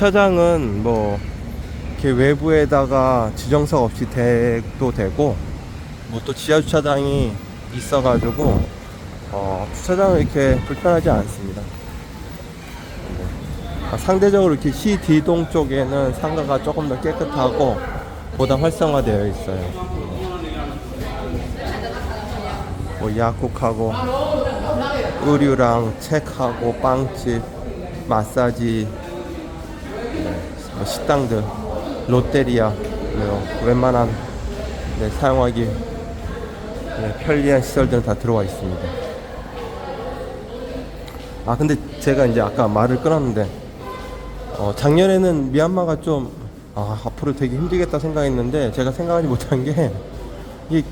주차장은 뭐 이렇게 외부에다가 지정석 없이 대도 되고 뭐 또 지하 주차장이 있어가지고 어, 주차장은 이렇게 불편하지 않습니다. 네. 아, 상대적으로 이렇게 시디동 쪽에는 상가가 조금 더 깨끗하고 보다 활성화되어 있어요. 뭐 약국하고 의류랑 책하고 빵집, 마사지, 네, 뭐 식당들, 롯데리아, 뭐 웬만한 네, 사용하기 네, 편리한 시설들은 다 들어와 있습니다. 아 근데 제가 이제 아까 말을 끊었는데 어, 작년에는 미얀마가 좀 아, 앞으로 되게 힘들겠다 생각했는데 제가 생각하지 못한 게 이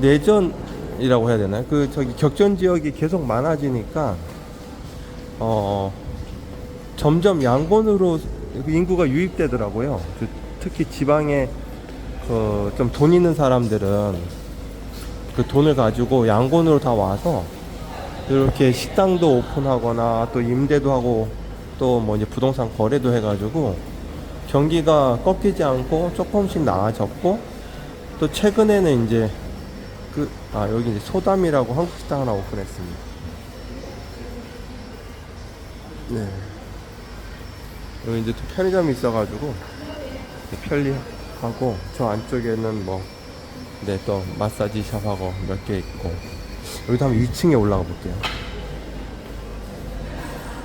내전이라고 해야 되나요? 그 저기 격전 지역이 계속 많아지니까 어 점점 양곤으로 인구가 유입되더라고요. 그 특히 지방에 그 좀 돈 있는 사람들은 그 돈을 가지고 양곤으로 다 와서 이렇게 식당도 오픈하거나 또 임대도 하고 또 뭐 이제 부동산 거래도 해가지고 경기가 꺾이지 않고 조금씩 나아졌고 또 최근에는 이제 그 아 여기 이제 소담이라고 한국 식당 하나 오픈했습니다. 네. 여기 이제 또 편의점이 있어가지고 편리하고 저 안쪽에는 뭐 네, 또 마사지 샵하고 몇 개 있고 여기도 한번 2층에 올라가 볼게요.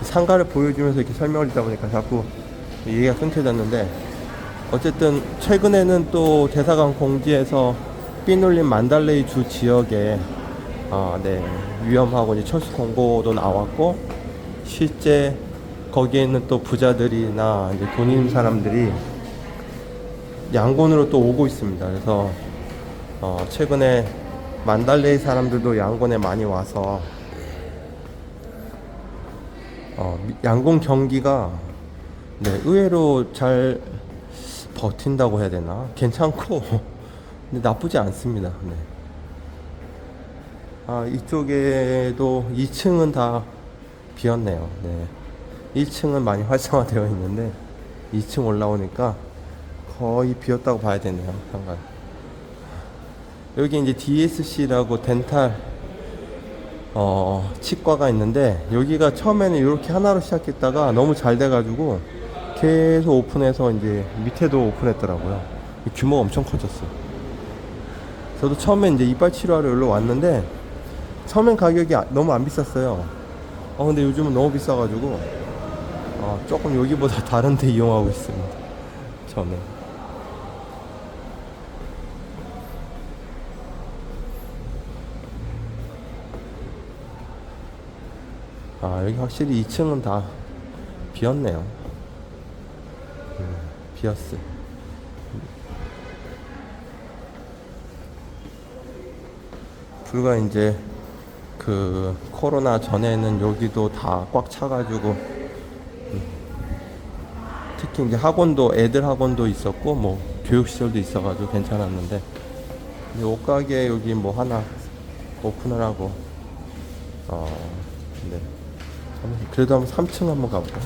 상가를 보여주면서 이렇게 설명을 듣다 보니까 자꾸 얘기가 끊겨졌는데 어쨌든 최근에는 또 대사관 공지에서 삐눌린 만달레이 주 지역에 아, 네, 위험하고 이제 철수 공고도 나왔고 실제 거기에 있는 또 부자들이나 이제 돈 있는 사람들이 양곤으로 또 오고 있습니다. 그래서 어, 최근에 만달레이 사람들도 양곤에 많이 와서 어, 미- 양곤 경기가 네, 의외로 잘 버틴다고 해야 되나? 괜찮고 근데 나쁘지 않습니다. 네. 아, 이쪽에도 2층은 다 비었네요. 네. 1층은 많이 활성화되어 있는데 2층 올라오니까 거의 비었다고 봐야 되네요. 상관. 여기 이제 DSC라고 덴탈 어, 치과가 있는데 여기가 처음에는 이렇게 하나로 시작했다가 너무 잘 돼가지고 계속 오픈해서 이제 밑에도 오픈했더라고요. 규모가 엄청 커졌어요. 저도 처음에 이제 이빨 치료하러 여기로 왔는데 처음엔 가격이 아- 너무 안 비쌌어요. 어 근데 요즘은 너무 비싸가지고 어, 조금 여기보다 다른데 이용하고 있습니다. 저는. 아 여기 확실히 2층은 다 비었네요. 음, 비었어. 불과 이제 그 코로나 전에는 여기도 다 꽉 차가지고 음, 특히 이제 학원도 애들 학원도 있었고 뭐 교육시설도 있어가지고 괜찮았는데 옷가게 여기 뭐 하나 오픈을 하고 어 네. 한번 그래도 한번 3층 한번 가볼까?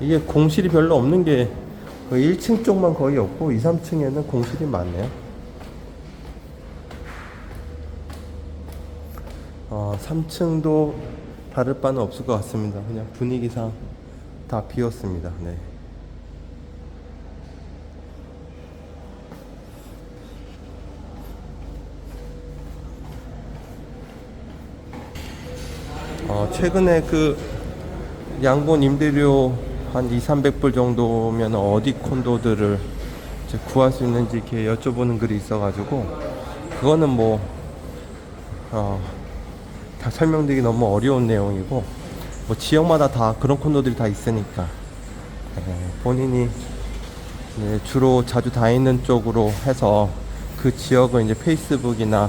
이게 공실이 별로 없는 게 거의 1층 쪽만 거의 없고 2, 3층에는 공실이 많네요. 어, 3층도 다를 바는 없을 것 같습니다. 그냥 분위기상 다 비었습니다. 네. 어, 최근에 그 양본 임대료 한 2, 300불 정도면 어디 콘도들을 구할 수 있는지 이렇게 여쭤보는 글이 있어가지고 그거는 뭐 어, 다 설명드리기 너무 어려운 내용이고 뭐 지역마다 다 그런 콘도들이 다 있으니까 예, 본인이 네, 주로 자주 다니는 쪽으로 해서 그 지역을 이제 페이스북이나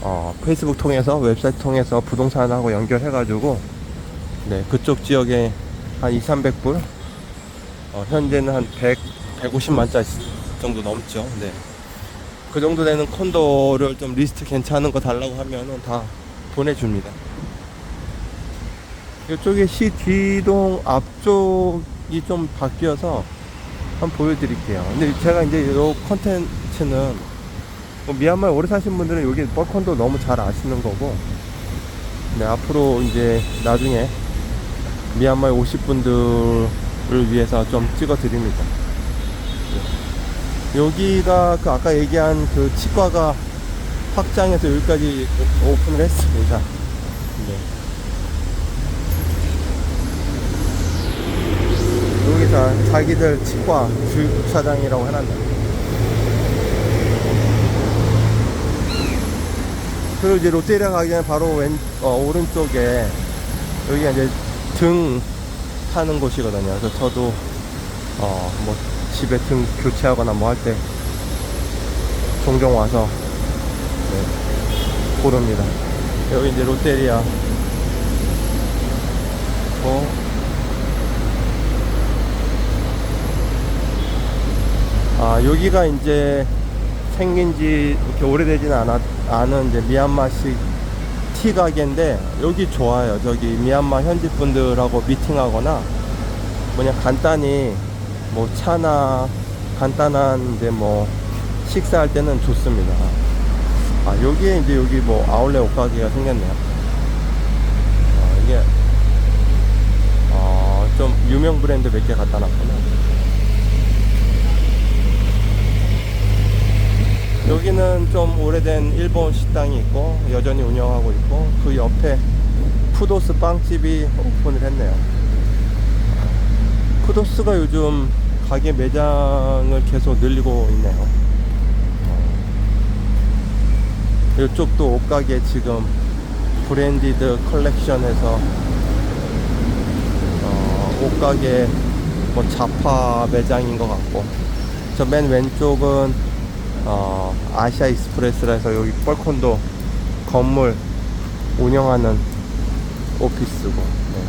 어, 페이스북 통해서 웹사이트 통해서 부동산하고 연결해가지고 네 그쪽 지역에 한 2, 300불 어, 현재는 한 100, 150만짜리 정도 넘죠. 네. 그 정도 되는 콘도를 좀 리스트 괜찮은 거 달라고 하면은 다 보내줍니다. 이쪽에 시 뒤동 앞쪽이 좀 바뀌어서 한번 보여드릴게요. 근데 제가 이제 이 컨텐츠는 뭐 미얀마에 오래 사신 분들은 여기 뻘콘도 너무 잘 아시는 거고, 네, 앞으로 이제 나중에 미얀마에 오실 분들을 위해서 좀 찍어 드립니다. 여기가 그 아까 얘기한 그 치과가 확장해서 여기까지 오픈을 했습니다. 네. 여기서 자기들 치과 주차장이라고 해놨네. 그리고 이제 롯데리아 가기 전에 바로 왼, 어, 오른쪽에 여기가 이제 등 타는 곳이거든요. 그래서 저도 어, 뭐 집에 등 교체하거나 뭐 할 때 종종 와서 네, 고릅니다. 여기 이제 롯데리아. 어, 아, 여기가 이제 생긴 지 이렇게 오래되진 않았, 않은 이제 미얀마식 티 가게인데 여기 좋아요. 저기 미얀마 현지 분들하고 미팅하거나 뭐냐 간단히 뭐 차나 간단한 이제 뭐 식사할 때는 좋습니다. 아, 여기에 이제 여기 뭐 아울렛 옷가게가 생겼네요. 아, 이게 어, 좀 유명 브랜드 몇 개 갖다 놨구나. 여기는 좀 오래된 일본 식당이 있고 여전히 운영하고 있고 그 옆에 푸도스 빵집이 오픈을 했네요. 푸도스가 요즘 가게 매장을 계속 늘리고 있네요. 어, 이쪽도 옷가게 지금 브랜디드 컬렉션에서 어, 옷가게 뭐 자파 매장인 것 같고 저 맨 왼쪽은 어, 아시아 익스프레스라서 여기 뻘콘도 건물 운영하는 오피스고 네.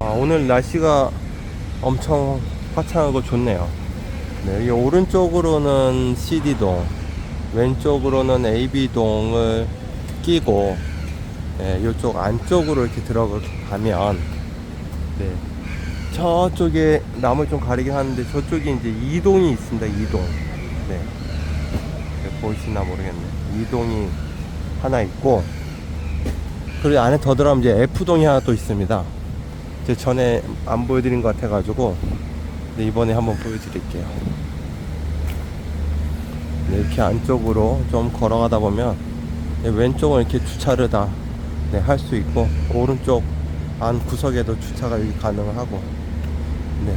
아, 오늘 날씨가 엄청 화창하고 좋네요 네, 여기 오른쪽으로는 CD동 왼쪽으로는 AB동을 끼고 네, 이쪽 안쪽으로 이렇게 들어가면 네, 저쪽에 나무 좀 가리긴 하는데 저쪽에 이제 이동이 있습니다. 이동. 네. 네, 보이시나 모르겠네. 이동이 하나 있고 그리고 안에 더 들어가면 이제 F동이 하나 또 있습니다. 제 전에 안 보여드린 것 같아가지고 네, 이번에 한번 보여드릴게요. 네, 이렇게 안쪽으로 좀 걸어가다 보면 네, 왼쪽은 이렇게 주차를 다 네, 할 수 있고 오른쪽 안 구석에도 주차가 가능하고 네.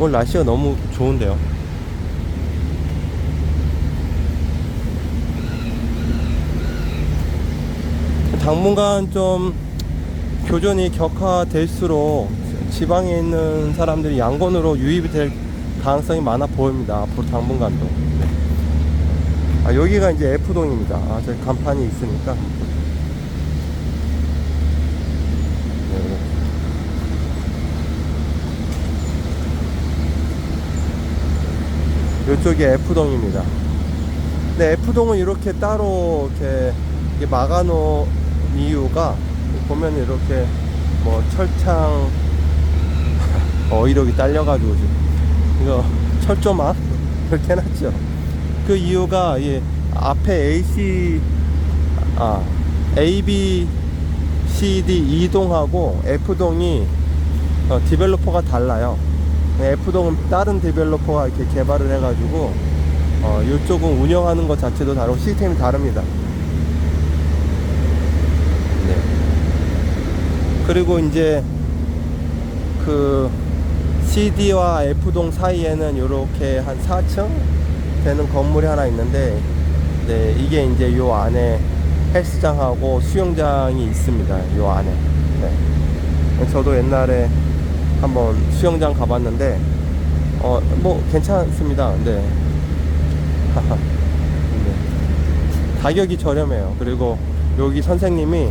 오늘 날씨가 너무 좋은데요. 당분간 좀 교전이 격화될수록 지방에 있는 사람들이 양곤으로 유입이 될 가능성이 많아 보입니다. 앞으로 당분간도. 네. 아, 여기가 이제 F동입니다. 아, 저 간판이 있으니까. 네. 이쪽이 F동입니다. 근데 F동은 이렇게 따로 이렇게, 막아놓은 이유가 보면 이렇게 뭐 철창 어이력이 딸려가지고 지금 이거 철조망 이렇게 해놨죠. 그 이유가 이 앞에 AC 아 A B C D 이동하고 F 동이 어, 디벨로퍼가 달라요. F 동은 다른 디벨로퍼가 이렇게 개발을 해가지고 어, 이쪽은 운영하는 것 자체도 다르고 시스템이 다릅니다. 그리고 이제 그 CD와 F동 사이에는 이렇게 한 4층 되는 건물이 하나 있는데 네, 이게 이제 요 안에 헬스장하고 수영장이 있습니다. 요 안에. 네. 저도 옛날에 한번 수영장 가봤는데 어 뭐 괜찮습니다. 네. 네. 가격이 저렴해요. 그리고 여기 선생님이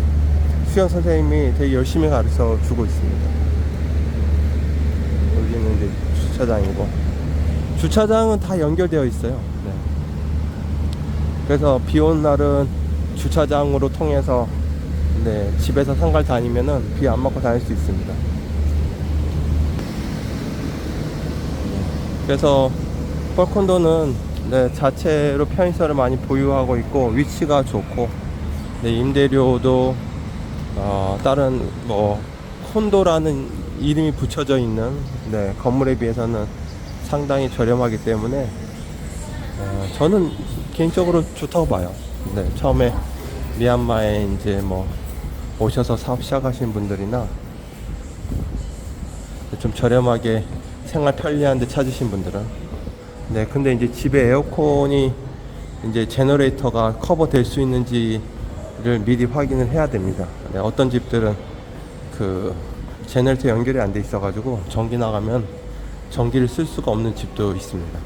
수영 선생님이 되게 열심히 가르쳐 주고 있습니다. 여기는 이제 주차장이고 주차장은 다 연결되어 있어요. 네. 그래서 비온 날은 주차장으로 통해서 네, 집에서 상갈 다니면은 비 안 맞고 다닐 수 있습니다. 그래서 펄콘도는 네, 자체로 편의시설을 많이 보유하고 있고 위치가 좋고 네, 임대료도 어, 다른 뭐 콘도라는 이름이 붙여져 있는 네, 건물에 비해서는 상당히 저렴하기 때문에 어, 저는 개인적으로 좋다고 봐요. 네, 처음에 미얀마에 이제 뭐 오셔서 사업 시작하신 분들이나 좀 저렴하게 생활 편리한 데 찾으신 분들은 네 근데 이제 집에 에어컨이 이제 제너레이터가 커버 될 수 있는지 를 미리 확인을 해야 됩니다. 네, 어떤 집들은 그 제너레이터 연결이 안 돼 있어 가지고 전기 나가면 전기를 쓸 수가 없는 집도 있습니다